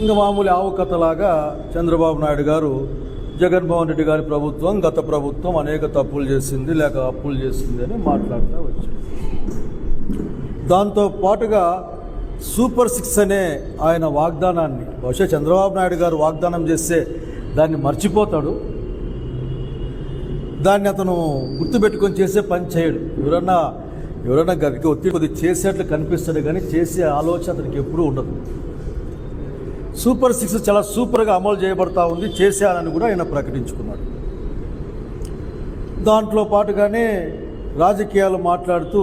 ఇంకా మామూలు ఆవు కథలాగా చంద్రబాబు నాయుడు గారు జగన్మోహన్ రెడ్డి గారి ప్రభుత్వం గత ప్రభుత్వం అనేక తప్పులు చేసింది లేక అప్పులు చేసింది అని మాట్లాడుతూ వచ్చారు. దాంతో పాటుగా సూపర్ సిక్స్ అనే ఆయన వాగ్దానాన్ని బహుశా చంద్రబాబు నాయుడు గారు వాగ్దానం చేస్తే దాన్ని మర్చిపోతాడు. దాన్ని అతను గుర్తుపెట్టుకొని చేసే పని చేయడు. ఎవరన్నా ఎవరైనా గరికి ఒత్తిడి కొద్దిగా చేసేట్లు కనిపిస్తాడు కానీ చేసే ఆలోచన అతనికి ఎప్పుడూ ఉండదు. సూపర్ సిక్స్ చాలా సూపర్గా అమలు చేయబడతా ఉంది చేశానని కూడా ఆయన ప్రకటించుకున్నాడు. దాంట్లో పాటుగానే రాజకీయాలు మాట్లాడుతూ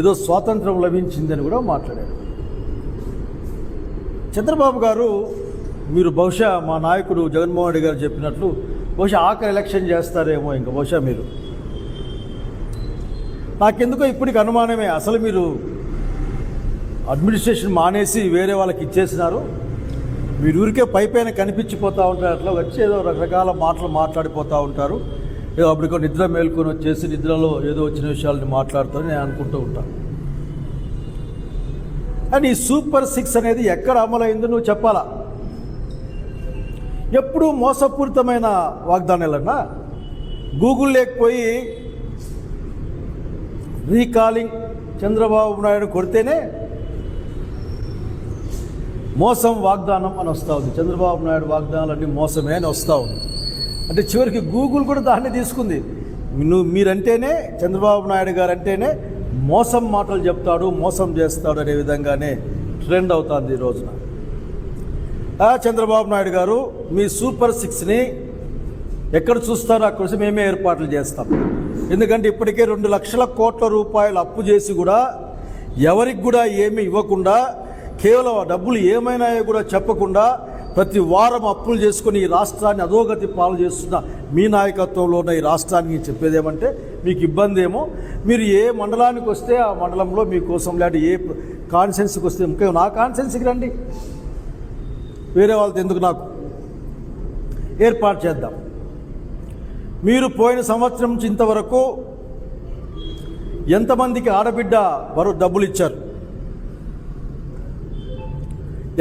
ఏదో స్వాతంత్రం లభించిందని కూడా మాట్లాడారు. చంద్రబాబు గారు మీరు బహుశా మా నాయకుడు జగన్మోహన్ రెడ్డి గారు చెప్పినట్లు బహుశా ఆఖరి ఎలక్షన్ చేస్తారేమో ఇంకా బహుశా మీరు. నాకెందుకో ఇప్పటికి అనుమానమే. అసలు మీరు అడ్మినిస్ట్రేషన్ మానేసి వేరే వాళ్ళకి ఇచ్చేసినారు. మీరు ఊరికే పై పైన కనిపించిపోతూ ఉంటారు. అట్లా వచ్చి ఏదో రకరకాల మాటలు మాట్లాడిపోతూ ఉంటారు. ఏదో అప్పటికో నిద్ర మేల్కొని వచ్చేసి నిద్రలో ఏదో వచ్చిన విషయాలని మాట్లాడుతారని నేను అనుకుంటూ ఉంటాను అండ్ ఈ సూపర్ సిక్స్ అనేది ఎక్కడ అమలైందో నువ్వు చెప్పాలా? ఎప్పుడూ మోసపూరితమైన వాగ్దానాలన్నా గూగుల్ లేకపోయి రీకాలింగ్ చంద్రబాబు నాయుడు కొడితేనే మోసం వాగ్దానం అని వస్తూ ఉంది. చంద్రబాబు నాయుడు వాగ్దానాలన్నీ మోసమే అని వస్తూ ఉంది. అంటే చివరికి గూగుల్ కూడా దాన్ని తీసుకుంది. నువ్వు మీరంటేనే చంద్రబాబు నాయుడు గారు అంటేనే మోసం మాటలు చెప్తాడు మోసం చేస్తాడు అనే విధంగానే ట్రెండ్ అవుతుంది ఈ రోజున. చంద్రబాబు నాయుడు గారు మీ సూపర్ సిక్స్ని ఎక్కడ చూస్తారో అక్కడ మేమే ఏర్పాట్లు చేస్తాం. ఎందుకంటే ఇప్పటికే రెండు లక్షల కోట్ల రూపాయలు అప్పు చేసి కూడా ఎవరికి కూడా ఏమీ ఇవ్వకుండా కేవలం ఆ డబ్బులు ఏమైనాయో కూడా చెప్పకుండా ప్రతి వారం అప్పులు చేసుకుని ఈ రాష్ట్రాన్ని అధోగతి పాలు చేస్తున్న మీ నాయకత్వంలో ఉన్న ఈ రాష్ట్రానికి చెప్పేది ఏమంటే మీకు ఇబ్బంది ఏమో. మీరు ఏ మండలానికి వస్తే ఆ మండలంలో మీకోసం లేకపోతే ఏ కాన్సెన్స్కి వస్తే ఇంకా నా కాన్సెన్స్కి రండి. వేరే వాళ్ళతో ఎందుకు నాకు? ఏర్పాటు చేద్దాం. మీరు పోయిన సంవత్సరం నుంచి ఇంతవరకు ఎంతమందికి ఆడబిడ్డ వారు డబ్బులు ఇచ్చారు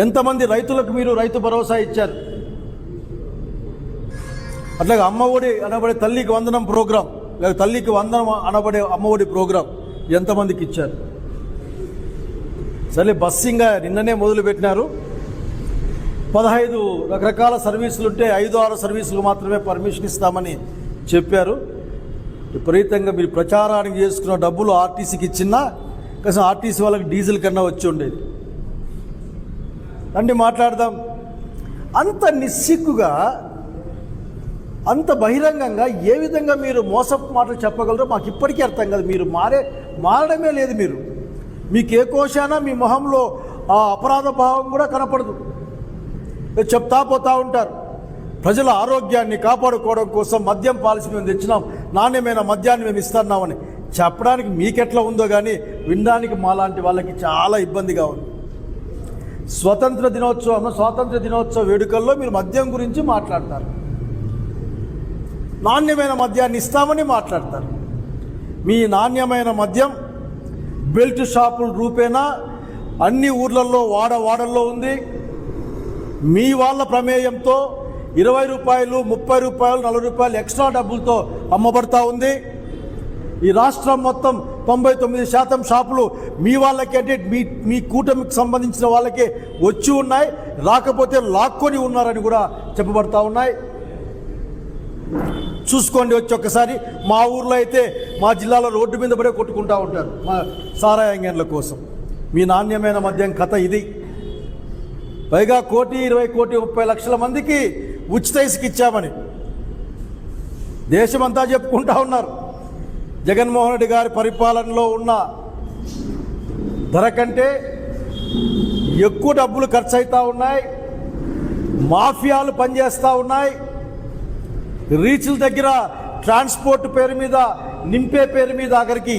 ఎంతమంది రైతులకు మీరు రైతు భరోసా ఇచ్చారు? అట్లాగే అమ్మఒడి అనబడే తల్లికి వందనం ప్రోగ్రాం లేక తల్లికి వందనం అనబడే అమ్మఒడి ప్రోగ్రాం ఎంతమందికి ఇచ్చారు? సరే బస్సింగ్ నిన్ననే మొదలుపెట్టినారు. పదహైదు రకరకాల సర్వీసులు ఉంటే ఐదు ఆరు సర్వీసులు మాత్రమే పర్మిషన్ ఇస్తామని చెప్పారు. విపరీతంగా మీరు ప్రచారానికి చేసుకున్న డబ్బులు ఆర్టీసీకి ఇచ్చినా కనీసం ఆర్టీసీ వాళ్ళకి డీజిల్ కన్నా వచ్చి ఉండేది. రండి మాట్లాడదాం. అంత నిస్సిగ్గుగా అంత బహిరంగంగా ఏ విధంగా మీరు మోసపు మాటలు చెప్పగలరో మాకు ఇప్పటికీ అర్థం కాదు. మీరు మారే మారడమే లేదు మీరు. మీకు ఏ కోశానా మీ మొహంలో ఆ అపరాధ భావం కూడా కనపడదు. చెప్తా పోతా ఉంటారు. ప్రజల ఆరోగ్యాన్ని కాపాడుకోవడం కోసం మద్యం పాలసీ మేము తెచ్చినాం. నాణ్యమైన మద్యాన్ని మేము ఇస్తున్నామని. చెప్పడానికి మీకెట్లా ఉందో కానీ వినడానికి మాలాంటి వాళ్ళకి చాలా ఇబ్బందిగా ఉంది. స్వతంత్ర దినోత్సవం స్వాతంత్ర దినోత్సవ వేడుకల్లో మీరు మద్యం గురించి మాట్లాడతారు. నాణ్యమైన మద్యాన్ని ఇస్తామని మాట్లాడతారు. మీ నాణ్యమైన మద్యం బెల్ట్ షాపుల రూపేనా? అన్ని ఊర్లలో వాడ వాడల్లో ఉంది. మీ వాళ్ళ ప్రమేయంతో ఇరవై రూపాయలు ముప్పై రూపాయలు నలభై రూపాయలు ఎక్స్ట్రా డబ్బులతో అమ్మబడతా ఉంది. ఈ రాష్ట్రం మొత్తం తొంభై తొమ్మిది శాతం షాపులు మీ వాళ్ళకి అంటే మీ మీ కూటమికి సంబంధించిన వాళ్ళకే వచ్చి ఉన్నాయి. రాకపోతే లాక్కొని ఉన్నారని కూడా చెప్పబడతా ఉన్నాయి. చూసుకోండి వచ్చి ఒక్కసారి. మా ఊర్లో అయితే మా జిల్లాలో రోడ్డు మీద పడే కొట్టుకుంటా ఉంటారు. మా సారాయంగన్ల కోసం. మీ నాణ్యమైన మద్యం కథ ఇది. పైగా కోటి ఇరవై కోటి ముప్పై లక్షల మందికి ఉచిత ఇసుక ఇచ్చామని దేశమంతా చెప్పుకుంటా ఉన్నారు. జగన్మోహన్ రెడ్డి గారి పరిపాలనలో ఉన్న ధర కంటే ఎక్కువ డబ్బులు ఖర్చు అవుతూ ఉన్నాయి. మాఫియాలు పనిచేస్తూ ఉన్నాయి. రీచ్ల దగ్గర ట్రాన్స్పోర్ట్ పేరు మీద నింపే పేరు మీద ఆఖరికి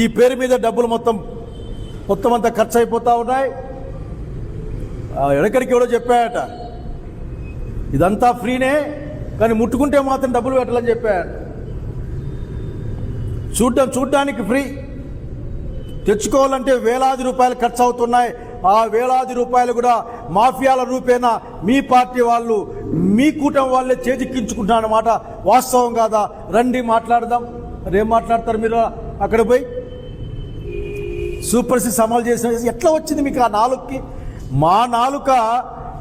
ఈ పేరు మీద డబ్బులు మొత్తం మొత్తం అంతా ఖర్చు అయిపోతూ ఉన్నాయి ఎక్కడికి ఎవడో చెప్పాయట ఇదంతా ఫ్రీనే కానీ ముట్టుకుంటే మాత్రం డబ్బులు పెట్టాలని చెప్పాయట చూడడం చూడ్డానికి ఫ్రీ. తెచ్చుకోవాలంటే వేలాది రూపాయలు ఖర్చు అవుతున్నాయి ఆ వేలాది రూపాయలు కూడా మాఫియాల రూపేణా మీ పార్టీ వాళ్ళు మీ కూటమి వాళ్ళే చేజిక్కించుకుంటున్నారన్నమాట వాస్తవం కాదా? రండి మాట్లాడదాం. రేం మాట్లాడతారు మీరు అక్కడ పోయి? సూపర్ సిక్స్ అమలు చేసిన ఎట్లా వచ్చింది మీకు ఆ నాలుగుకి? మా నాలుక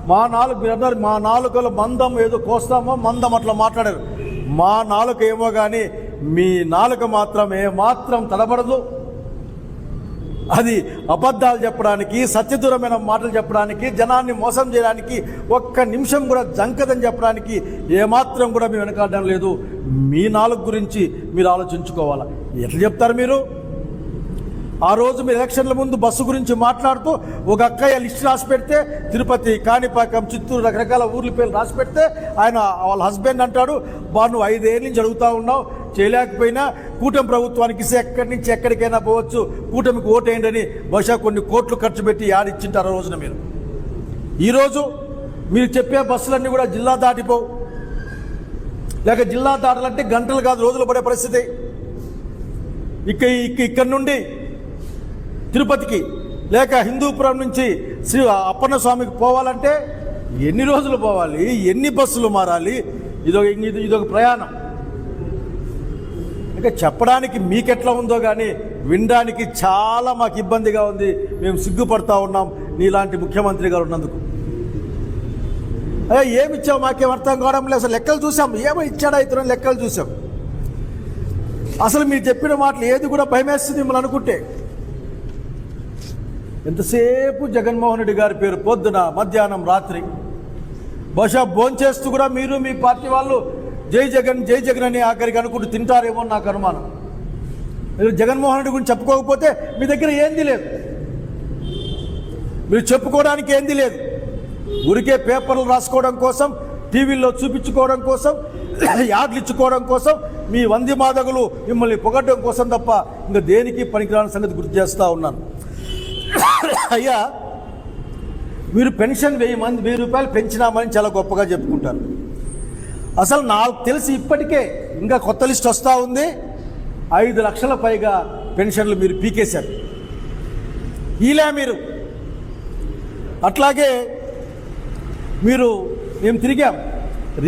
మా నాలుగు మీరు అన్నారు మా నాలుకలో మందం ఏదో కోస్తామో మందం అట్లా మాట్లాడారు. మా నాలుక ఏమో కానీ మీ నాలుక మాత్రం ఏమాత్రం తడబడదు. అది అబద్ధాలు చెప్పడానికి సత్యదూరమైన మాటలు చెప్పడానికి జనాన్ని మోసం చేయడానికి ఒక్క నిమిషం కూడా జంకదని చెప్పడానికి ఏమాత్రం కూడా మేము వెనకాడడం లేదు. మీ నాలుగు గురించి మీరు ఆలోచించుకోవాలా? ఎట్లా చెప్తారు మీరు? ఆ రోజు మీరు ఎలక్షన్ల ముందు బస్సు గురించి మాట్లాడుతూ ఒక అక్కయ్య లిస్ట్ రాసి పెడితే తిరుపతి కాణిపాకం చిత్తూరు రకరకాల ఊర్ల పేర్లు రాసి పెడితే ఆయన వాళ్ళ హస్బెండ్ అంటాడు బా నువ్వు ఐదేళ్ళ నుంచి అడుగుతా ఉన్నావు చేయలేకపోయినా కూటమి ప్రభుత్వానికి ఎక్కడి నుంచి ఎక్కడికైనా పోవచ్చు కూటమికి ఓటేయండి అని బహుశా కొన్ని కోట్లు ఖర్చు పెట్టి ఆడిచ్చింటారు ఆ రోజున మీరు. ఈరోజు మీరు చెప్పే బస్సులన్నీ కూడా జిల్లా దాటిపోవు. లేక జిల్లా దాటాలంటే గంటలు కాదు రోజులు పడే పరిస్థితి. ఇక ఇక్కడ ఇక్కడి నుండి తిరుపతికి లేక హిందూపురం నుంచి శ్రీ అప్పన్న స్వామికి పోవాలంటే ఎన్ని రోజులు పోవాలి? ఎన్ని బస్సులు మారాలి? ఇదొక ఇది ఇదొక ప్రయాణం. ఇంకా చెప్పడానికి మీకెట్లా ఉందో కానీ వినడానికి చాలా మాకు ఇబ్బందిగా ఉంది. మేము సిగ్గుపడతా ఉన్నాం నీలాంటి ముఖ్యమంత్రి గారు ఉన్నందుకు. అదే ఏమి ఇచ్చావు? మాకేం అర్థం కావడం లేదు. అసలు లెక్కలు చూసాం. ఏమో ఇచ్చాడా ఇతను లెక్కలు చూసాం. అసలు మీరు చెప్పిన మాటలు ఏది కూడా భయమేస్తుంది మిమ్మల్ని అనుకుంటే. ఎంతసేపు జగన్మోహన్ రెడ్డి గారి పేరు పొద్దున మధ్యాహ్నం రాత్రి? బహుశా భోంచేస్తూ కూడా మీరు మీ పార్టీ వాళ్ళు జై జగన్ జై జగన్ అని ఆఖరికి అనుకుంటూ తింటారేమో నాకు అనుమానం. మీరు జగన్మోహన్ రెడ్డి గురించి చెప్పుకోకపోతే మీ దగ్గర ఏంది లేదు. మీరు చెప్పుకోవడానికి ఏంది లేదు. ఊరికే పేపర్లు రాసుకోవడం కోసం టీవీల్లో చూపించుకోవడం కోసం యాడ్లు ఇచ్చుకోవడం కోసం మీ వంది మాదగులు మిమ్మల్ని పొగడ్డం కోసం తప్ప ఇంకా దేనికి పనికిరాని సంగతి గుర్తు చేస్తూ ఉన్నాను. అయ్యా మీరు పెన్షన్ వెయ్యి మంది వెయ్యి రూపాయలు పెంచినామని చాలా గొప్పగా చెప్పుకుంటారు. అసలు నాకు తెలిసి ఇప్పటికే ఇంకా కొత్త లిస్ట్ వస్తూ ఉంది. ఐదు లక్షల పైగా పెన్షన్లు మీరు పీకేశారు. ఇలా మీరు. అట్లాగే మీరు మేము తిరిగాం.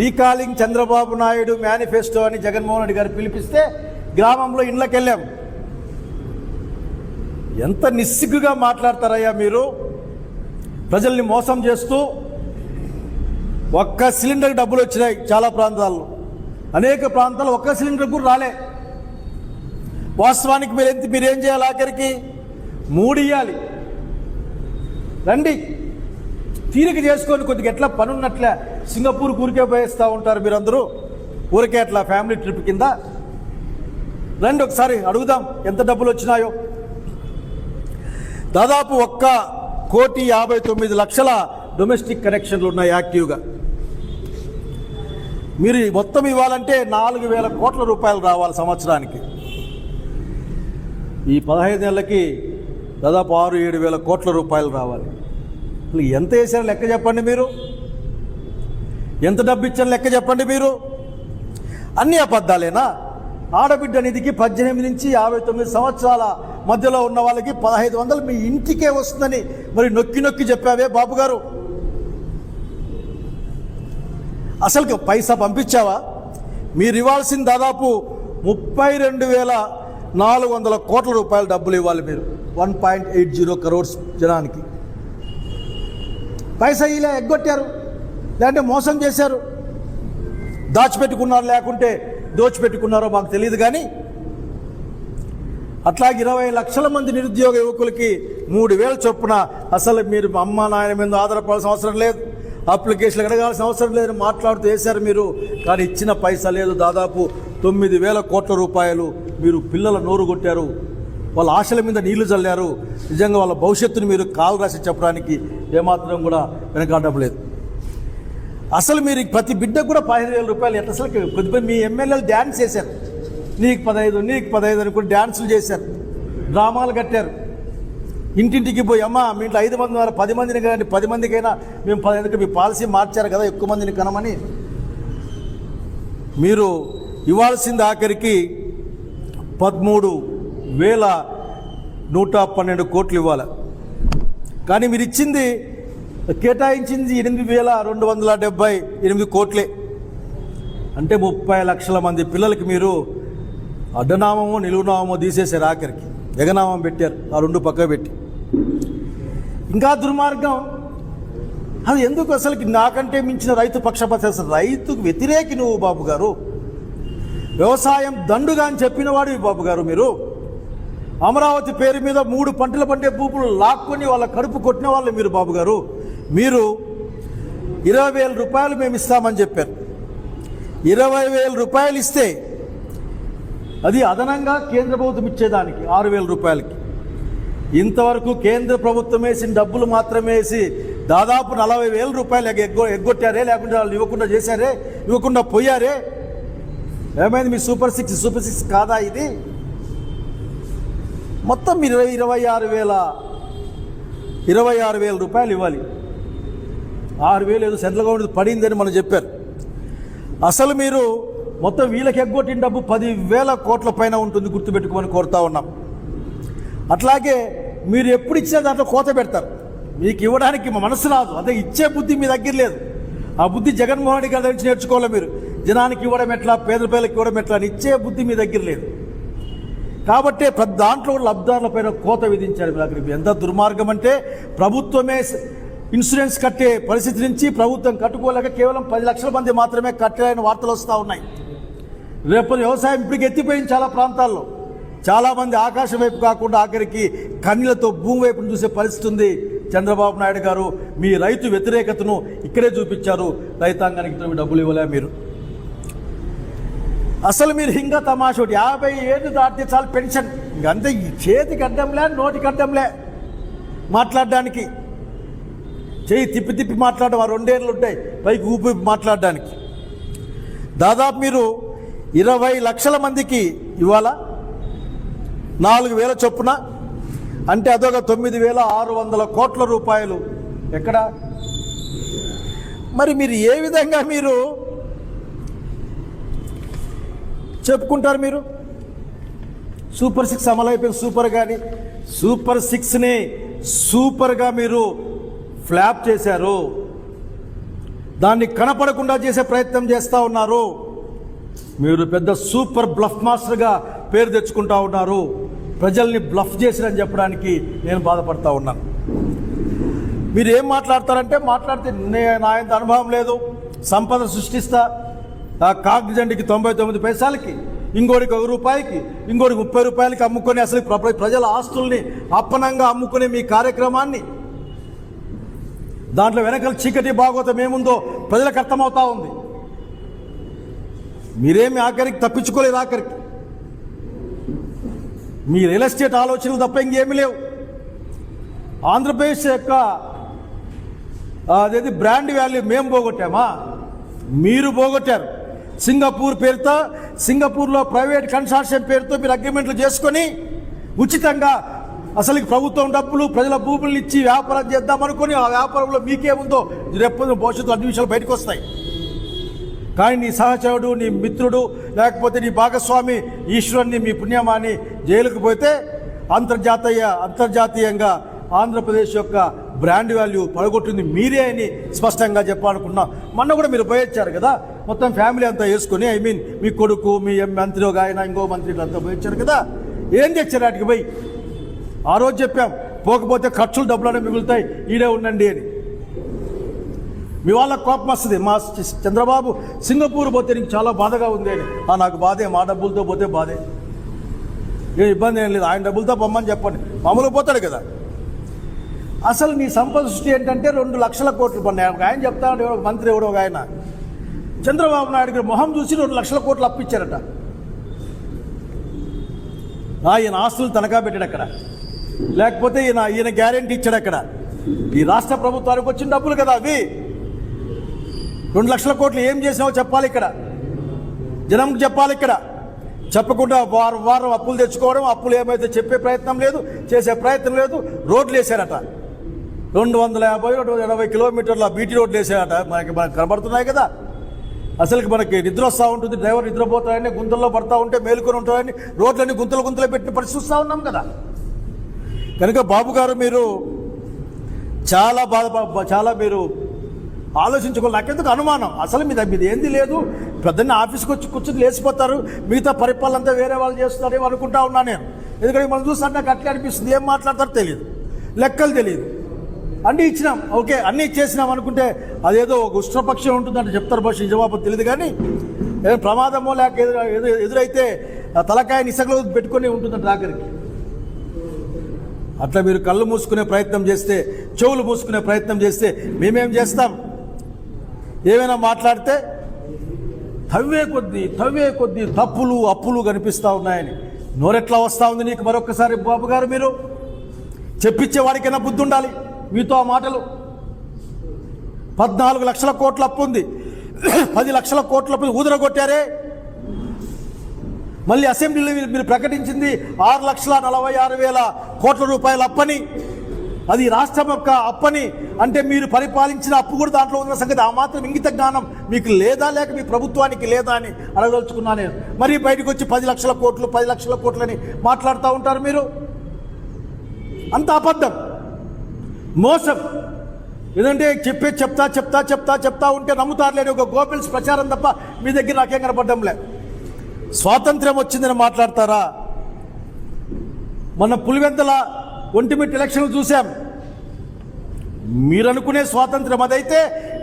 రీకాలింగ్ చంద్రబాబు నాయుడు మేనిఫెస్టో అని జగన్మోహన్ రెడ్డి గారు పిలిపిస్తే గ్రామంలో ఇండ్లకెళ్ళాము వెళ్ళాం ఎంత నిస్సిగ్గుగా మాట్లాడతారయ్యా మీరు? ప్రజల్ని మోసం చేస్తూ ఒక్క సిలిండర్ డబ్బులు వచ్చినాయి చాలా ప్రాంతాల్లో. అనేక ప్రాంతాల్లో ఒక్క సిలిండర్ కూడా రాలే. వాస్తవానికి మీరు ఎంత మీరు ఏం చేయాలి ఆఖరికి? మూడు రండి. తీరిక చేసుకొని కొద్దిగా ఎట్లా పనున్నట్లే సింగపూర్ ఊరికే పోయేస్తూ ఉంటారు మీరందరూ. ఊరికే అట్లా ఫ్యామిలీ ట్రిప్ కింద. రండి ఒకసారి అడుగుదాం ఎంత డబ్బులు వచ్చినాయో. దాదాపు ఒక్క కోటి యాభై తొమ్మిది లక్షల డొమెస్టిక్ కనెక్షన్లు ఉన్నాయి యాక్టివ్గా. మీరు మొత్తం ఇవ్వాలంటే నాలుగు వేల కోట్ల రూపాయలు రావాలి సంవత్సరానికి. ఈ పదహైదు నెలలకి దాదాపు ఆరు ఏడు వేల కోట్ల రూపాయలు రావాలి. అసలు ఎంత వేసారో లెక్క చెప్పండి మీరు. ఎంత డబ్బు ఇచ్చారో లెక్క చెప్పండి మీరు. అన్ని అబద్ధాలేనా? ఆడబిడ్డ నిధికి పద్దెనిమిది నుంచి యాభై తొమ్మిది సంవత్సరాల మధ్యలో ఉన్న వాళ్ళకి పదహైదు వందలు మీ ఇంటికే వస్తుందని మరి నొక్కి నొక్కి చెప్పావే బాబు గారు. అసలు పైసా పంపించావా? మీరు ఇవ్వాల్సిన దాదాపు ముప్పై రెండు వేల నాలుగు వందల కోట్ల రూపాయల డబ్బులు ఇవ్వాలి మీరు. One point eight zero crores జనానికి. పైసా ఇలా ఎగ్గొట్టారు లేదంటే మోసం చేశారు. దాచిపెట్టుకున్నారు లేకుంటే దోచిపెట్టుకున్నారో మాకు తెలియదు కానీ అట్లాగే ఇరవై లక్షల మంది నిరుద్యోగ యువకులకి మూడు వేల చొప్పున అసలు మీరు అమ్మ నాయన మీద ఆధారపడాల్సిన అవసరం లేదు. అప్లికేషన్లు అడగాల్సిన అవసరం లేదని మాట్లాడుతూ వేశారు మీరు. కానీ ఇచ్చిన పైసా లేదు. దాదాపు తొమ్మిది వేల కోట్ల రూపాయలు మీరు పిల్లల నోరు కొట్టారు. వాళ్ళ ఆశల మీద నీళ్ళు చల్లారు. నిజంగా వాళ్ళ భవిష్యత్తును మీరు కాలు రాసి చెప్పడానికి ఏమాత్రం కూడా వెనకాడడం లేదు. అసలు మీరు ప్రతి బిడ్డకు కూడా పదిహేను వేల రూపాయలు ఎట్లా అసలు మీ ఎమ్మెల్యేలు డ్యాన్స్ చేశారు. నీకు పదహైదు నీకు పదహైదు అనుకుని డ్యాన్సులు చేశారు. డ్రామాలు కట్టారు. ఇంటింటికి పోయి అమ్మ మీ ఇంట్లో ఐదు మంది ఉన్నారు పది మందిని కానీ పది మందికైనా మేము పదిహేనుకి మీ పాలసీ మార్చారు కదా ఎక్కువ మందిని కనమని. మీరు ఇవ్వాల్సింది ఆఖరికి పదమూడు వేల నూట పన్నెండు కోట్లు ఇవ్వాలి. కానీ మీరు ఇచ్చింది కేటాయించింది ఎనిమిది వేల రెండు వందల డెబ్బై ఎనిమిది కోట్లే. అంటే ముప్పై లక్షల మంది పిల్లలకి మీరు అడ్డనామము నిలువునామము తీసేసారు ఆఖరికి. ఎగనామం పెట్టారు. ఆ రెండు పక్క పెట్టి. ఇంకా దుర్మార్గం. అది ఎందుకు అసలుకి నాకంటే మించిన రైతు పక్షపాత? అసలు రైతుకు వ్యతిరేకి నువ్వు బాబు గారు. వ్యవసాయం దండుగా అని చెప్పిన వాడు బాబు గారు మీరు. అమరావతి పేరు మీద మూడు పంటలు పండే భూములు లాక్కొని వాళ్ళ కడుపు కొట్టిన వాళ్ళు మీరు బాబు గారు. మీరు ఇరవై వేల రూపాయలు మేము ఇస్తామని చెప్పారు. ఇరవై వేల రూపాయలు ఇస్తే అది అదనంగా కేంద్ర ప్రభుత్వం ఇచ్చేదానికి ఆరు వేల రూపాయలకి. ఇంతవరకు కేంద్ర ప్రభుత్వం వేసిన డబ్బులు మాత్రమే వేసి దాదాపు నలభై వేల రూపాయలు ఎగ్గ- ఎగ్గొ ఎగ్గొట్టారే లేకుంటే వాళ్ళు ఇవ్వకుండా చేశారే ఇవ్వకుండా పోయారే? ఏమైంది మీ సూపర్ సిక్స్ సూపర్ సిక్స్ కాదా ఇది? మొత్తం ఇరవై ఇరవై ఆరు వేల ఇరవై ఆరు వేల రూపాయలు ఇవ్వాలి. ఆరు వేలు ఏదో సెంట్రల్ గవర్నమెంట్ పడిందని మనం చెప్పారు. అసలు మీరు మొత్తం వీళ్ళకి ఎగ్గొట్టిన డబ్బు పదివేల కోట్ల పైన ఉంటుంది గుర్తుపెట్టుకోమని కోరుతా ఉన్నాం. అట్లాగే మీరు ఎప్పుడు ఇచ్చిన దాంట్లో కోత పెడతారు. మీకు ఇవ్వడానికి మా మనసు రాదు. అదే ఇచ్చే బుద్ధి మీ దగ్గర లేదు. ఆ బుద్ధి జగన్మోహన్ రెడ్డి గారి నుంచి నేర్చుకోవాలి మీరు. జనానికి ఇవ్వడం ఎట్లా పేద పిల్లలకి ఇవ్వడం ఎట్లా అని ఇచ్చే బుద్ధి మీ దగ్గర లేదు. కాబట్టి ప్రతి దాంట్లో కూడా కోత విధించారు మీరు ఎంత దుర్మార్గం అంటే ప్రభుత్వమే ఇన్సూరెన్స్ కట్టే పరిస్థితి నుంచి ప్రభుత్వం కట్టుకోలేక కేవలం పది లక్షల మంది మాత్రమే కట్టాలని వార్తలు వస్తూ ఉన్నాయి. రేపు వ్యవసాయం ఇప్పటికి ఎత్తిపోయింది చాలా ప్రాంతాల్లో. చాలామంది ఆకాశం వైపు కాకుండా ఆఖరికి కన్నీలతో భూమి వైపును చూసే పరిస్థితి ఉంది. చంద్రబాబు నాయుడు గారు మీ రైతు వ్యతిరేకతను ఇక్కడే చూపించారు. రైతాంగానికి డబ్బులు ఇవ్వలే మీరు. అసలు మీరు ఇంకా తమాషోటి. యాభై ఏళ్ళు దాటితే చాలు పెన్షన్. ఇంకంతే ఈ చేతికి అడ్డంలే నోటికి అడ్డంలే మాట్లాడడానికి. చేయి తిప్పి తిప్పి మాట్లాడడం ఆ రెండేళ్ళు ఉంటాయి. పైకి ఊపి మాట్లాడడానికి. దాదాపు మీరు ఇరవై లక్షల మందికి ఇవాళ నాలుగు వేల చొప్పున? అంటే అదొక తొమ్మిది వేల ఆరు వందల కోట్ల రూపాయలు. ఎక్కడ? మరి మీరు ఏ విధంగా మీరు చెప్పుకుంటారు మీరు? సూపర్ సిక్స్ అమలు అయిపోయింది సూపర్ కానీ సూపర్ సిక్స్ని సూపర్గా మీరు ఫ్లాప్ చేశారు. దాన్ని కనపడకుండా చేసే ప్రయత్నం చేస్తూ ఉన్నారు. మీరు పెద్ద సూపర్ బ్లఫ్ మాస్టర్గా పేరు తెచ్చుకుంటా ఉన్నారు. ప్రజల్ని బ్లఫ్ చేసిరని చెప్పడానికి నేను బాధపడతా ఉన్నాను. మీరు ఏం మాట్లాడతారంటే మాట్లాడితే నేను నా ఎంత అనుభవం లేదు. సంపద సృష్టిస్తా. ఆ తొంభై తొమ్మిది పైసలకి ఇంకోటికి ఒక రూపాయికి ఇంకోటి ముప్పై రూపాయలకి అమ్ముకొని అసలు ప్ర- ప్రజల ఆస్తుల్ని అప్పనంగా అమ్ముకునే మీ కార్యక్రమాన్ని. దాంట్లో వెనకాల చీకటి భాగోతం ఏముందో ప్రజలకు అర్థమవుతా ఉంది. మీరేమి ఆఖరికి తప్పించుకోలేదు ఆఖరికి. మీ రియల్ ఎస్టేట్ ఆలోచనలు తప్ప ఇంకేమీ లేవు. ఆంధ్రప్రదేశ్ యొక్క అదేది బ్రాండ్ వాల్యూ మేము పోగొట్టామా? మీరు పోగొట్టారు. సింగపూర్ పేరుతో సింగపూర్లో ప్రైవేట్ కన్సార్షియం పేరుతో మీరు అగ్రిమెంట్లు చేసుకొని ఉచితంగా అసలు ప్రభుత్వం డబ్బులు ప్రజల భూములు ఇచ్చి వ్యాపారం చేద్దామనుకొని ఆ వ్యాపారంలో మీకేముందో రేపు భవిష్యత్తు అన్ని విషయాలు బయటకు వస్తాయి. కానీ నీ సహచరుడు నీ మిత్రుడు లేకపోతే నీ భాగస్వామి ఈశ్వరుని మీ పుణ్యమాని జైలుకు పోతే అంతర్జాతీయ అంతర్జాతీయంగా ఆంధ్రప్రదేశ్ యొక్క బ్రాండ్ వాల్యూ పడగొట్టింది మీరే అని స్పష్టంగా చెప్పాలనుకున్నా. మొన్న కూడా మీరు పోయొచ్చారు కదా? మొత్తం ఫ్యామిలీ అంతా వేసుకొని ఐ మీన్ మీ కొడుకు మీ మంత్రి ఒక ఆయన ఇంకో మంత్రి అంతా పోయొచ్చారు కదా? ఏం తెచ్చారు వాటికి పోయి? ఆ రోజు చెప్పాం పోకపోతే ఖర్చులు డబ్బులనే మిగులుతాయి ఈడే ఉండండి అని. మీ వాళ్ళ కోపం వస్తుంది. మా చంద్రబాబు సింగపూర్ పోతే నీకు చాలా బాధగా ఉంది అని. "ఆ, నాకు బాధే. మా డబ్బులతో పోతే బాధే. ఏ ఇబ్బంది ఏం లేదు. ఆయన డబ్బులతో పొమ్మని చెప్పండి. మామూలు పోతాడు కదా. అసలు నీ సంపద సృష్టి ఏంటంటే రెండు లక్షల కోట్లు పన్నాయి. ఒక ఆయన చెప్తాడు ఎవరో ఒక మంత్రి ఎవడో ఒక ఆయన. చంద్రబాబు నాయుడు గారు మొహం చూసి రెండు లక్షల కోట్లు అప్పించారట ఆయన ఆస్తులు తనఖా పెట్టాడు అక్కడ. లేకపోతే ఈయన ఈయన గ్యారెంటీ ఇచ్చాడు అక్కడ. ఈ రాష్ట్ర ప్రభుత్వానికి వచ్చిన డబ్బులు కదా అవి. రెండు లక్షల కోట్లు ఏం చేసినావో చెప్పాలి ఇక్కడ. జనంకి చెప్పాలి ఇక్కడ. చెప్పకుండా వారం వారం అప్పులు తెచ్చుకోవడం అప్పులు ఏమైతే చెప్పే ప్రయత్నం లేదు చేసే ప్రయత్నం లేదు రోడ్లు వేసారట రెండు వందల యాభై రెండు వందల ఎనభై కిలోమీటర్ల బీటీ రోడ్లు వేసారట మనకి మనకు కనబడుతున్నాయి కదా. అసలుకి మనకి నిద్ర వస్తూ ఉంటుంది డ్రైవర్ నిద్రపోతాయని గుంతల్లో పడతా ఉంటే మేలుకొని ఉంటాయని రోడ్లన్నీ గుంతలు గుంతలు పెట్టిన పరిస్థితి ఉన్నాం కదా. కనుక బాబు గారు మీరు చాలా బాధ చాలా మీరు ఆలోచించుకోవాలి. నాకెందుకు అనుమానం? అసలు మీద మీద ఏంది లేదు? ప్రొద్దున్న ఆఫీస్కి వచ్చి కూర్చొని లేచిపోతారు. మిగతా పరిపాలన అంతా వేరే వాళ్ళు చేస్తున్నారేమో అనుకుంటా ఉన్నా నేను. ఎందుకంటే మనం చూస్తాను నాకు అట్లా అనిపిస్తుంది. ఏం మాట్లాడతారో తెలియదు లెక్కలు తెలియదు అన్నీ ఇచ్చినాం. ఓకే అన్నీ ఇచ్చేసినాం అనుకుంటే అదేదో ఒక ఉష్ణపక్షం ఉంటుందంటే చెప్తారు భాష జవాబు తెలియదు కానీ ఏదో ప్రమాదమో లేక ఎదురు ఎదురైతే తలకాయ నిసగలో పెట్టుకొని ఉంటుందంట ఆఖరికి. అట్లా మీరు కళ్ళు మూసుకునే ప్రయత్నం చేస్తే చెవులు మూసుకునే ప్రయత్నం చేస్తే మేమేం చేస్తాం? ఏమైనా మాట్లాడితే తవ్వే కొద్దీ తవ్వే కొద్దీ తప్పులు అప్పులు కనిపిస్తూ ఉన్నాయని. నోరెట్లా వస్తూ ఉంది నీకు మరొకసారి బాబు గారు మీరు? చెప్పించే వాడికైనా బుద్ధి ఉండాలి మీతో ఆ మాటలు. పద్నాలుగు లక్షల కోట్ల అప్పు ఉంది. పది లక్షల కోట్ల అప్పు ఊదరగొట్టారే. మళ్ళీ అసెంబ్లీలో మీరు- మీరు ప్రకటించింది ఆరు లక్షల నలభై ఆరు వేల కోట్ల రూపాయల అప్పని. అది రాష్ట్రం యొక్క అప్పని అంటే మీరు పరిపాలించిన అప్పు కూడా దాంట్లో ఉన్న సంగతి. ఆ మాత్రం ఇంగిత జ్ఞానం మీకు లేదా లేక మీ ప్రభుత్వానికి లేదా అని అడగదలుచుకున్నా నేను. మరి బయటకు వచ్చి పది లక్షల కోట్లు పది లక్షల కోట్లని మాట్లాడుతూ ఉంటారు మీరు? అంత అబద్ధం. మోసం. ఏదంటే చెప్పే చెప్తా చెప్తా చెప్తా చెప్తా ఉంటే నమ్ముతారులేని ఒక గోపిల్స్ ప్రచారం తప్ప మీ దగ్గర నాకేం కనపడ్డంలే స్వాతంత్ర్యం వచ్చిందని మాట్లాడతారా? మన పులివెందల ఒంటిమిట్ ఎలక్షన్లు చూసాం మీరు అనుకునే స్వాతంత్ర్యం అదైతే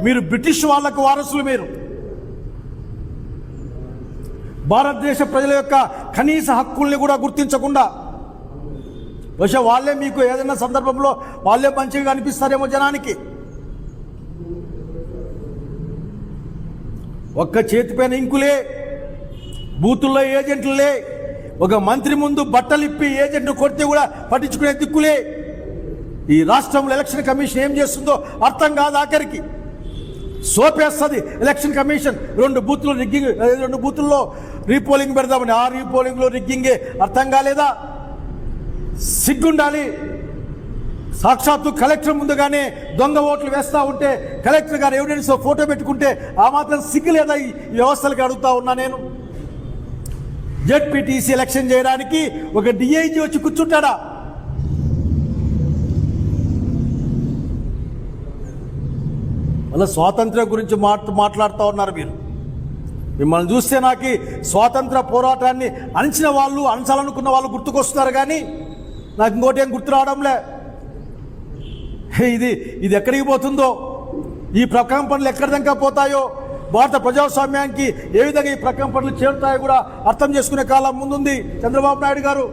మీరు బ్రిటిష్ వాళ్ళకు వారసులు మీరు. భారతదేశ ప్రజల యొక్క కనీస హక్కుల్ని కూడా గుర్తించకుండా బహుశా వాళ్ళే మీకు ఏదైనా సందర్భంలో వాళ్ళే మంచిగా అనిపిస్తారేమో జనానికి. ఒక్క చేతిపైన ఇంకులే బూతుల్లో ఏజెంట్లే ఒక మంత్రి ముందు బట్టలిప్పి ఏజెంట్ కొడితే కూడా పట్టించుకునే దిక్కులే. ఈ రాష్ట్రంలో ఎలక్షన్ కమిషన్ ఏం చేస్తుందో అర్థం కాదు ఆఖరికి. సోపేస్తుంది ఎలక్షన్ కమిషన్. రెండు బూత్లు రిగ్గింగ్ రెండు బూతుల్లో రీపోలింగ్ పెడదామని. ఆ రీపోలింగ్లో రిగ్గింగే అర్థం కాలేదా? సిగ్గుండాలి. సాక్షాత్తు కలెక్టర్ ముందుగానే దొంగ ఓట్లు వేస్తూ ఉంటే కలెక్టర్ గారు ఎవిడెన్స్ ఫోటో పెట్టుకుంటే ఆ మాత్రం సిగ్గు లేదా ఈ వ్యవస్థలకు అడుగుతా ఉన్నా నేను? జెడ్పీటీసీ ఎలక్షన్ చేయడానికి ఒక డిఐజీ వచ్చి కూర్చుంటాడా? మళ్ళీ స్వాతంత్ర్యం గురించి మాట్ మాట్లాడుతూ ఉన్నారు మీరు మిమ్మల్ని చూస్తే నాకు స్వాతంత్ర పోరాటాన్ని అణిచిన వాళ్ళు అణచాలనుకున్న వాళ్ళు గుర్తుకొస్తున్నారు కానీ నాకు ఇంకోటి ఏం గుర్తు రావడంలే. హే, ఇది ఇది ఎక్కడికి పోతుందో? ఈ ప్రకంపనలు ఎక్కడి దాకా పోతాయో? భారత ప్రజాస్వామ్యానికి ఏ విధంగా ఈ ప్రకంపనలు చేరుతాయో కూడా అర్థం చేసుకునే కాలం ముందుంది. చంద్రబాబు నాయుడు గారు.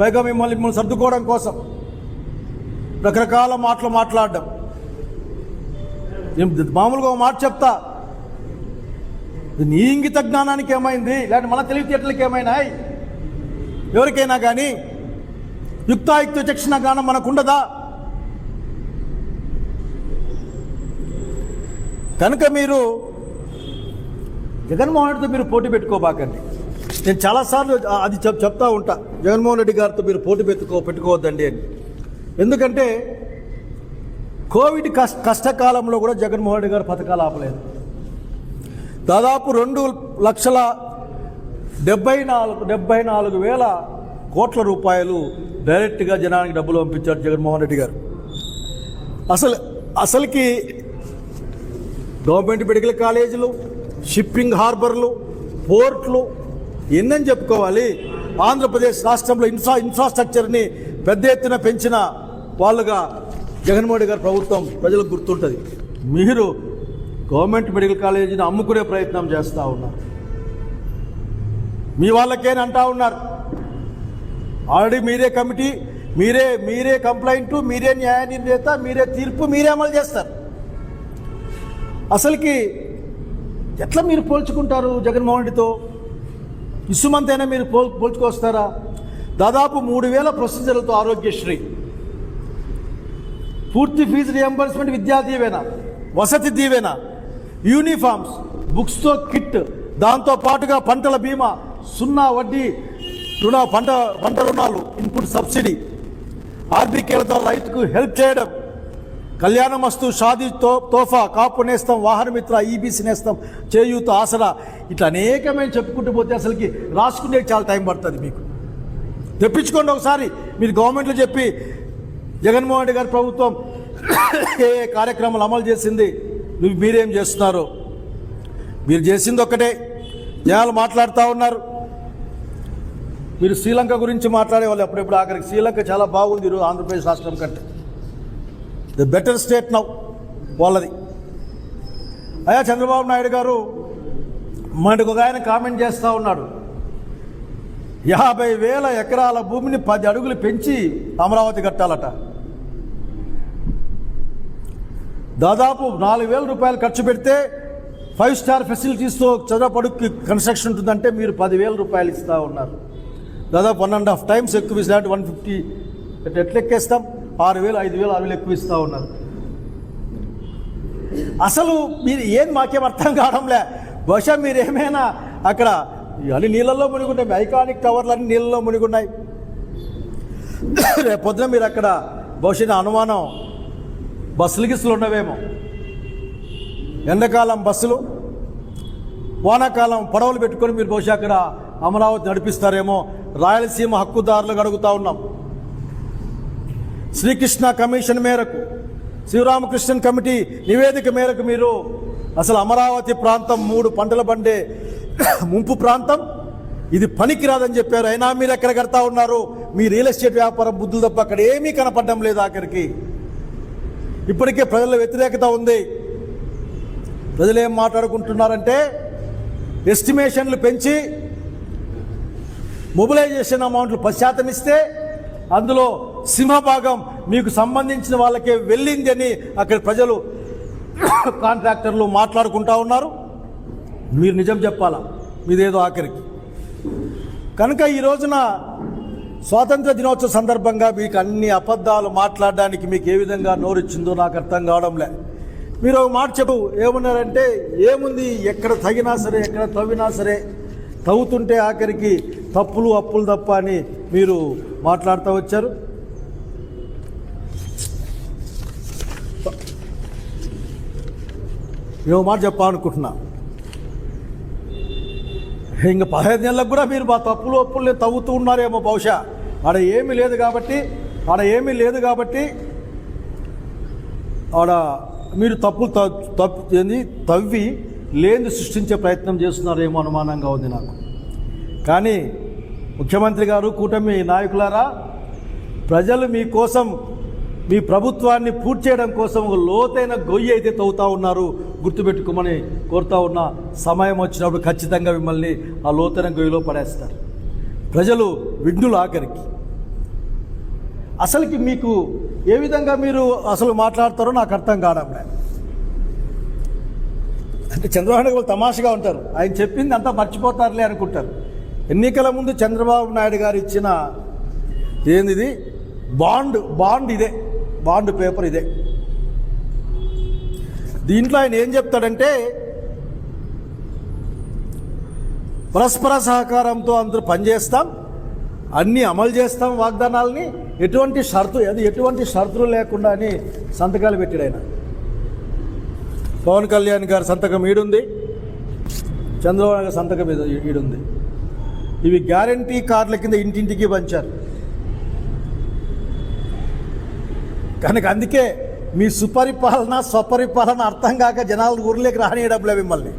పైగా మిమ్మల్ని మిమ్మల్ని సర్దుకోవడం కోసం రకరకాల మాటలు మాట్లాడడం. మామూలుగా ఒక మాట చెప్తా. నీ ఇంగిత జ్ఞానానికి ఏమైంది? లేదంటే మన తెలివితేటలకు ఏమైనాయి ఎవరికైనా కానీ యుక్తాయుక్త చక్షణ జ్ఞానం మనకుండదా? కనుక మీరు జగన్మోహన్ రెడ్డితో మీరు పోటీ పెట్టుకోబాకండి. నేను చాలాసార్లు అది చెప్ చెప్తా ఉంటా జగన్మోహన్ రెడ్డి గారితో మీరు పోటీ పెట్టుకో పెట్టుకోవద్దండి అని. ఎందుకంటే కోవిడ్ కష్ట కష్టకాలంలో కూడా జగన్మోహన్ రెడ్డి గారు పథకాలు ఆపలేదు. దాదాపు రెండు లక్షల డెబ్బై నాలుగు డెబ్బై నాలుగు వేల కోట్ల రూపాయలు డైరెక్ట్గా జనానికి డబ్బులు పంపించారు జగన్మోహన్ రెడ్డి గారు. అసలు అసలుకి గవర్నమెంట్ మెడికల్ కాలేజీలు షిప్పింగ్ హార్బర్లు పోర్ట్లు ఎన్నని చెప్పుకోవాలి? ఆంధ్రప్రదేశ్ రాష్ట్రంలో ఇన్ఫ్రా ఇన్ఫ్రాస్ట్రక్చర్ని పెద్ద ఎత్తున పెంచిన వాళ్ళుగా జగన్మోహన్ గారి ప్రభుత్వం ప్రజలకు గుర్తుంటుంది. మీరు గవర్నమెంట్ మెడికల్ కాలేజీని అమ్ముకునే ప్రయత్నం చేస్తూ ఉన్నారు. మీ వాళ్ళకేని అంటా ఉన్నారు? ఆల్రెడీ మీరే కమిటీ మీరే మీరే కంప్లైంట్ మీరే న్యాయ నిర్ణేత మీరే తీర్పు మీరే అమలు చేస్తారు. అసలుకి ఎట్లా మీరు పోల్చుకుంటారు జగన్మోహన్ రెడ్డితో? ఇసుమంతైనా మీరు పోల్ పోల్చుకొస్తారా? దాదాపు మూడు వేల ప్రొసీజర్లతో ఆరోగ్యశ్రీ. పూర్తి fee reimbursement Vidya Deevena Vasathi Deevena uniforms బుక్స్తో kit దాంతో పాటుగా పంటల బీమా సున్నా వడ్డీ రుణ పంట పంట రుణాలు ఇన్పుట్ సబ్సిడీ ఆర్థికలతో రైతుకు హెల్ప్ చేయడం. కళ్యాణమస్తు షాది తో తోఫా కాపు నేస్తం వాహనమిత్ర ఈబీసీ నేస్తం చేయూత ఆసరా ఇట్లా అనేకమైన చెప్పుకుంటూ పోతే అసలుకి రాసుకునే చాలా టైం పడుతుంది మీకు. తెప్పించుకోండి ఒకసారి. మీరు గవర్నమెంట్లో చెప్పి జగన్మోహన్ రెడ్డి గారి ప్రభుత్వం ఏ ఏ కార్యక్రమాలు అమలు చేసింది నువ్వు మీరేం చేస్తున్నారు? మీరు చేసింది ఒక్కటే. జనాలు మాట్లాడుతూ ఉన్నారు. మీరు శ్రీలంక గురించి మాట్లాడే వాళ్ళు ఎప్పుడెప్పుడు ఆఖరికి. శ్రీలంక చాలా బాగుంది ఈరోజు ఆంధ్రప్రదేశ్ రాష్ట్రం కంటే. ద బెటర్ స్టేట్ నౌ వాళ్ళది. అయ్యా చంద్రబాబు నాయుడు గారు మనకు ఒక ఆయన కామెంట్ చేస్తూ ఉన్నాడు. యాభై వేల ఎకరాల భూమిని పది అడుగులు పెంచి అమరావతి కట్టాలట. దాదాపు నాలుగు వేల రూపాయలు ఖర్చు పెడితే ఫైవ్ స్టార్ ఫెసిలిటీస్తో చదవపడుక్కి కన్స్ట్రక్షన్ ఉంటుందంటే మీరు పదివేల రూపాయలు ఇస్తూ ఉన్నారు. దాదాపు వన్ అండ్ హాఫ్ టైమ్స్ ఎక్కువ ఇస్తే వన్ ఫిఫ్టీ ఎట్లెక్కేస్తాం? ఆరు వేలు ఐదు వేలు ఆరు వేలు ఎక్కువ ఇస్తూ ఉన్నారు. అసలు మీరు ఏం మాకేం అర్థం కావడంలే. బహుశా మీరు ఏమైనా అక్కడ అన్ని నీళ్ళల్లో మునిగున్నాయి ఐకానిక్ టవర్లు అన్ని నీళ్ళలో మునిగున్నాయి. రేపొద్దున మీరు అక్కడ బహుశా అనుమానం బస్సులు గిస్సులు ఉన్నవేమో ఎండాకాలం బస్సులు వానాకాలం పడవలు పెట్టుకొని మీరు బహుశా అక్కడ అమరావతి నడిపిస్తారేమో. రాయలసీమ హక్కుదారులు అడుగుతా ఉన్నాం. శ్రీకృష్ణ కమిషన్ మేరకు శివరామకృష్ణన్ కమిటీ నివేదిక మేరకు మీరు అసలు అమరావతి ప్రాంతం మూడు పంటల పండే ముంపు ప్రాంతం. ఇది పనికిరాదని చెప్పారు. అయినా మీరు ఎక్కడ కడతా ఉన్నారు? మీ రియల్ ఎస్టేట్ వ్యాపారం బుద్ధులు తప్ప అక్కడ ఏమీ కనపడడం లేదు ఆఖరికి. ఇప్పటికే ప్రజల వ్యతిరేకత ఉంది. ప్రజలు ఏం మాట్లాడుకుంటున్నారంటే ఎస్టిమేషన్లు పెంచి మొబిలైజేషన్ అమౌంట్లు పశ్చాత్తమిస్తే ఇస్తే అందులో సింహభాగం మీకు సంబంధించిన వాళ్ళకే వెళ్ళింది అని అక్కడ ప్రజలు కాంట్రాక్టర్లు మాట్లాడుకుంటా ఉన్నారు. మీరు నిజం చెప్పాలా? మీదేదో ఆఖరికి. కనుక ఈ రోజున స్వాతంత్ర దినోత్సవ సందర్భంగా మీకు అన్ని అబద్ధాలు మాట్లాడడానికి మీకు ఏ విధంగా నోరిచ్చిందో నాకు అర్థం కావడంలే. మీరు ఒక మాట చెప్పు ఏమన్నారంటే ఏముంది? ఎక్కడ తగినా సరే ఎక్కడ తవ్వినా సరే తవ్వుతుంటే ఆఖరికి తప్పులు అప్పులు తప్ప అని మీరు మాట్లాడుతూ వచ్చారు. నేను మాట చెప్పాలనుకుంటున్నా. ఇంకా పదహైదు నెలలకు కూడా మీరు మా తప్పులు ఒప్పులు తవ్వుతూ ఉన్నారేమో బహుశా. ఆడ ఏమీ లేదు కాబట్టి ఆడ ఏమీ లేదు కాబట్టి ఆడ మీరు తప్పులు త- తప్పు తవ్వి లేని సృష్టించే ప్రయత్నం చేస్తున్నారేమో అనుమానంగా ఉంది నాకు. కానీ ముఖ్యమంత్రి గారు కూటమి నాయకులారా ప్రజలు మీకోసం మీ ప్రభుత్వాన్ని పూర్తి చేయడం కోసం ఒక లోతైన గొయ్యి అయితే తవ్వుతూ ఉన్నారు గుర్తుపెట్టుకోమని కోరుతా ఉన్న సమయం వచ్చినప్పుడు ఖచ్చితంగా మిమ్మల్ని ఆ లోతైన గొయ్యిలో పడేస్తారు. ప్రజలు విఘ్నులు ఆఖరికి. అసలుకి మీకు ఏ విధంగా మీరు అసలు మాట్లాడతారో నాకు అర్థం కావడం లేదు. అంటే చంద్రబాబు నాయుడు వాళ్ళు తమాషగా ఉంటారు. ఆయన చెప్పింది అంతా మర్చిపోతారులే అనుకుంటారు. ఎన్నికల ముందు చంద్రబాబు నాయుడు గారు ఇచ్చిన ఏంది బాండ్ బాండ్ ఇదే. బాండ్ పేపర్ ఇదే. దీంట్లో ఆయన ఏం చెప్తాడంటే పరస్పర సహకారంతో అందరూ పనిచేస్తాం అన్నీ అమలు చేస్తాం వాగ్దానాలని. ఎటువంటి షరతు అది ఎటువంటి షరతులు లేకుండా అని సంతకాలు పెట్టాడు ఆయన. పవన్ కళ్యాణ్ గారి సంతకం ఈడుంది. చంద్రబాబు నాయుడు గారి సంతకం ఈడుంది. ఇవి గ్యారంటీ కార్డుల కింద ఇంటింటికి పంచారు. కనుక అందుకే మీ సుపరిపాలన స్వపరిపాలన అర్థం కాక జనాలు ఊర్లోకి రానియడంలే మిమ్మల్ని.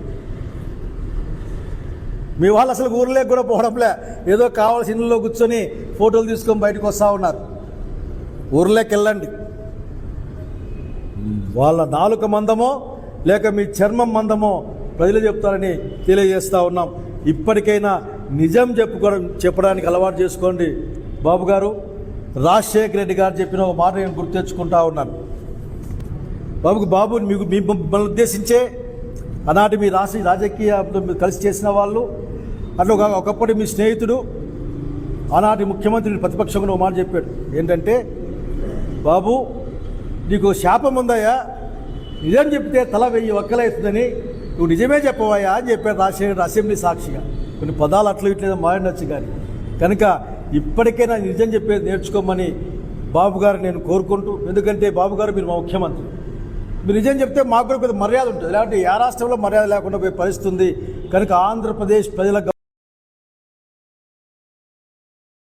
మీ వాళ్ళు అసలు ఊర్లోకి కూడా పోవడంలే ఏదో కావాల్సిన ఇళ్ళలో కూర్చొని ఫోటోలు తీసుకొని బయటకు వస్తూ ఉన్నారు. ఊర్లోకి వెళ్ళండి. వాళ్ళ నాలుక మందమో లేక మీ చర్మం మందమో ప్రజలు చెప్తారని తెలియజేస్తూ ఉన్నాం. ఇప్పటికైనా నిజం చెప్పుకోవడం చెప్పడానికి అలవాటు చేసుకోండి. బాబు గారు రాజశేఖర రెడ్డి గారు చెప్పిన ఒక మాట నేను గుర్తు తెచ్చుకుంటా ఉన్నాను. బాబుకు బాబు మీకు మీ మిమ్మల్ని ఉద్దేశించే ఆనాటి మీ రాసి రాజకీయంలో మీరు కలిసి చేసిన వాళ్ళు అట్లా ఒకప్పటి మీ స్నేహితుడు ఆనాటి ముఖ్యమంత్రి ప్రతిపక్షంగా ఒక మాట చెప్పాడు. ఏంటంటే బాబు నీకు శాపం ఉందయ్యా నిజం చెప్తే తల వెయ్యి ఒక్కలవుతుందని నువ్వు నిజమే చెప్పవయ్యా అని చెప్పాడు రాజశేఖర్ అసెంబ్లీ సాక్షిగా. కొన్ని పదాలు అట్లు ఇట్లేదు మారినొచ్చు కానీ. కనుక ఇప్పటికైనా నిజం చెప్పేది నేర్చుకోమని బాబు గారు నేను కోరుకుంటూ ఎందుకంటే బాబు గారు మీరు మా ముఖ్యమంత్రి. మీరు నిజం చెప్తే మాకు కూడా కొంత మర్యాద ఉంటుంది. లేకపోతే ఏ రాష్ట్రంలో మర్యాద లేకుండా పోయే పరిస్థితి ఉంది. కనుక ఆంధ్రప్రదేశ్ ప్రజల